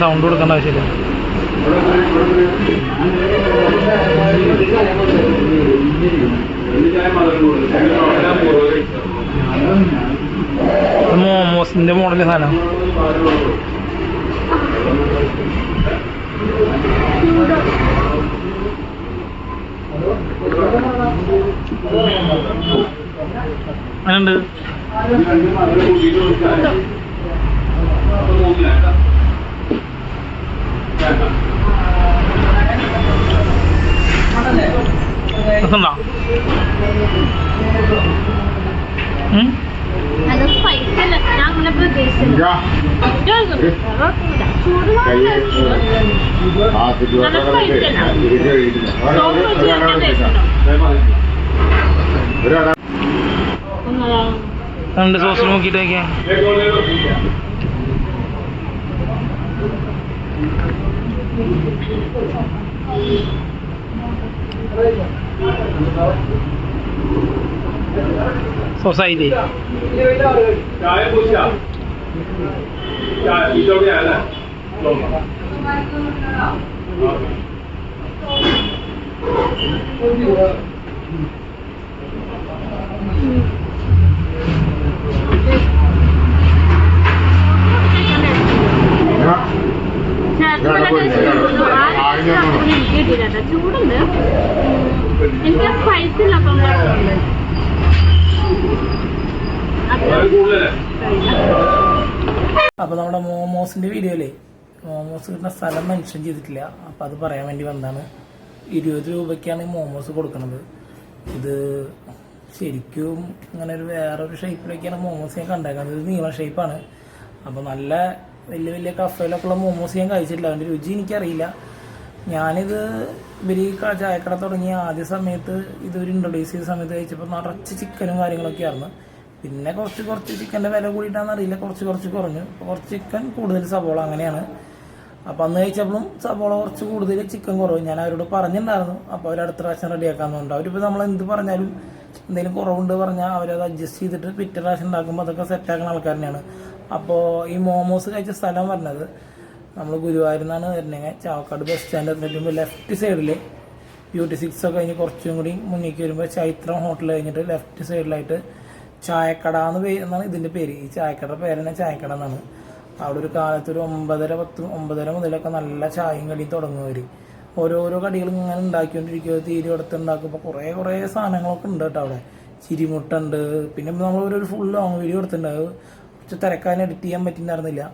Sound കൊടുക്കേണ്ട ആവശ്യമില്ല. മോമോസിന്റെ model സാധനം. അങ്ങനെയുണ്ട് രസമുണ്ടോ? ഉം? അത് spice so say đi Trời ơi, bố sợ Trời, đi đâu đi à là Lộn Thank you. ചൂടുണ്ട്. എനിക്ക് സ്പൈസ് ഇല്ല അപ്പം. അപ്പോൾ നമ്മുടെ മോമോസിന്റെ വീഡിയോയിലേ മോമോസ് കിട്ടുന്ന സ്ഥലം മെൻഷൻ ചെയ്തിട്ടില്ല. അപ്പോൾ അത് പറയാൻ വേണ്ടി വന്നതാണ്. ഇരുപത് രൂപയ്ക്കാണ് ഈ മോമോസ് കൊടുക്കുന്നത് ഇത് ശരിക്കും അങ്ങനെ ഒരു വേറൊരു ഷേപ്പിലേക്കാണ് മോമോസ് ഞാൻ കണ്ടേക്കുന്നത് ഇത് നീളം ഷേപ്പാണ് അപ്പോൾ നല്ല വലിയ വലിയ കഫയിലൊക്കെ ഉള്ള മോമോസ് ഞാൻ കഴിച്ചിട്ടില്ല. അതിന്റെ രുചി എനിക്കറിയില്ല. ഞാനിത് ഇവർ ചായക്കട തുടങ്ങിയ ആദ്യ സമയത്ത് ഇത് ഒരു ഇൻട്രൊഡ്യൂസ് ചെയ്ത സമയത്ത് കഴിച്ചപ്പോൾ നിറച്ച് ചിക്കനും കാര്യങ്ങളൊക്കെ ആയിരുന്നു. പിന്നെ കുറച്ച് കുറച്ച് ചിക്കന്റെ വില കൂടിയിട്ടാണെന്ന് അറിയില്ല. കുറച്ച് കുറച്ച് കുറഞ്ഞു. കുറച്ച് ചിക്കൻ കൂടുതൽ സവോള അങ്ങനെയാണ്. അപ്പോൾ അന്ന് കഴിച്ചപ്പോഴും സവോള കുറച്ച് കൂടുതൽ ചിക്കൻ കുറവ്. ഞാൻ അവരോട് പറഞ്ഞിട്ടുണ്ടായിരുന്നു. അപ്പോൾ അവർ അടുത്ത പ്രാവശ്യം റെഡിയാക്കാമെന്ന് പറഞ്ഞു അവരിപ്പോൾ നമ്മൾ എന്ത് പറഞ്ഞാലും എന്തെങ്കിലും കുറവുണ്ട് പറഞ്ഞാൽ അവരത് അഡ്ജസ്റ്റ് ചെയ്തിട്ട് പിറ്റേ പ്രാവശ്യം ഉണ്ടാക്കുമ്പോൾ അതൊക്കെ സെറ്റാക്കുന്ന ആൾക്കാർ തന്നെയാണ് അപ്പോൾ ഈ മോമോസ് കഴിച്ച സ്ഥലം പറഞ്ഞത്. നമ്മൾ ഗുരുവായൂരിൽ നിന്നാണ് വരുന്നത് ചാവക്കാട് ബസ് സ്റ്റാൻഡ് എത്തുമ്പോൾ ലെഫ്റ്റ് സൈഡിൽ ബ്യൂട്ടി സിക്സ് ഒക്കെ കഴിഞ്ഞ് കുറച്ചും കൂടി മുന്നിലേക്ക് വരുമ്പോൾ ചൈത്രം ഹോട്ടൽ കഴിഞ്ഞിട്ട് ലെഫ്റ്റ് സൈഡിലായിട്ട് ചായക്കട എന്ന് പേര് എന്നാണ് ഇതിന്റെ പേര്. ഈ ചായക്കട പേര് തന്നെ ചായക്കട എന്നാണ്. അവിടെ ഒരു കാലത്ത് ഒരു ഒമ്പതര പത്ത് ഒമ്പതര മുതലൊക്കെ നല്ല ചായയും കടിയും തുടങ്ങുന്നവർ ഓരോരോ കടികൾ ഇങ്ങനെ ഉണ്ടാക്കിക്കൊണ്ടിരിക്കുക തീരെ എടുത്ത് ഉണ്ടാക്കുമ്പോൾ കുറേ കുറേ സാധനങ്ങളൊക്കെ ഉണ്ട് കേട്ടോ അവിടെ. ചിരിമുട്ടുണ്ട്. പിന്നെ നമ്മൾ ഫുൾ ലോങ് വീഡിയോ എടുത്തിട്ടുണ്ട്. കുറച്ച് തിരക്കാൻ എഡിറ്റ് ചെയ്യാൻ പറ്റിയിട്ടുണ്ടായിരുന്നില്ല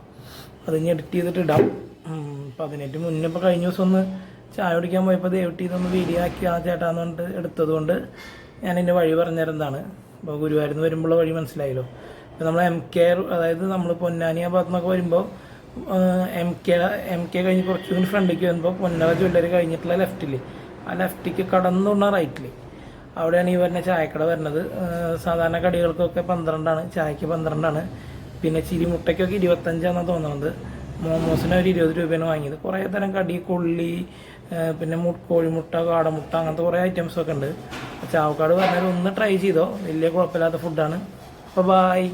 അത് ഇനി എഡിറ്റ് ചെയ്തിട്ട് ഇടാം. അപ്പോൾ അതിനേറ്റ് മുന്നേ ഇപ്പോൾ കഴിഞ്ഞ ദിവസം ഒന്ന് ചായ കുടിക്കാൻ പോയപ്പോൾ അത് എഡിറ്റ് ചെയ്തൊന്ന് വീഡിയോ ആക്കി ആ ചേട്ടാന്ന് പറഞ്ഞിട്ട് എടുത്തതുകൊണ്ട് ഞാൻ എന്റെ വഴി പറഞ്ഞുതരുന്നതാണ് അപ്പോൾ ഗുരുവായൂരിൽ നിന്ന് വരുമ്പോൾ വഴി മനസ്സിലായല്ലോ. ഇപ്പോൾ നമ്മൾ എം കെ അതായത് നമ്മൾ പൊന്നാനി ആ ഭാഗത്തു നിന്നൊക്കെ വരുമ്പോൾ എം കെ എം കെ കഴിഞ്ഞ് കുറച്ചുകൂടി ഫ്രണ്ടിലേക്ക് വരുമ്പോൾ പൊന്നറ ജ്വല്ലറി കഴിഞ്ഞിട്ടുള്ള ലെഫ്റ്റിൽ ആ ലെഫ്റ്റിക്ക് കടന്നുകൊണ്ട റൈറ്റിൽ അവിടെയാണ് ഈ വരുന്ന ചായക്കട വരുന്നത്. സാധാരണ കടികൾക്കൊക്കെ പന്ത്രണ്ടാണ് ചായക്ക് പന്ത്രണ്ടാണ്. പിന്നെ ചിരിമുട്ടയ്ക്കൊക്കെ ഇരുപത്തഞ്ചാണെന്നാണ് തോന്നുന്നത് മോമോസിന് ഒരു ഇരുപത് രൂപയാണ് വാങ്ങിയത്. കുറേ തരം കടി കൊള്ളി പിന്നെ മുട്ട കോഴിമുട്ട കാടമുട്ട അങ്ങനത്തെ കുറേ ഐറ്റംസ് ഒക്കെ ഉണ്ട്. ചാവക്കാട് പറഞ്ഞാൽ ഒന്ന് ട്രൈ ചെയ്തോ. വലിയ കുഴപ്പമില്ലാത്ത ഫുഡാണ് അപ്പോൾ ബായ്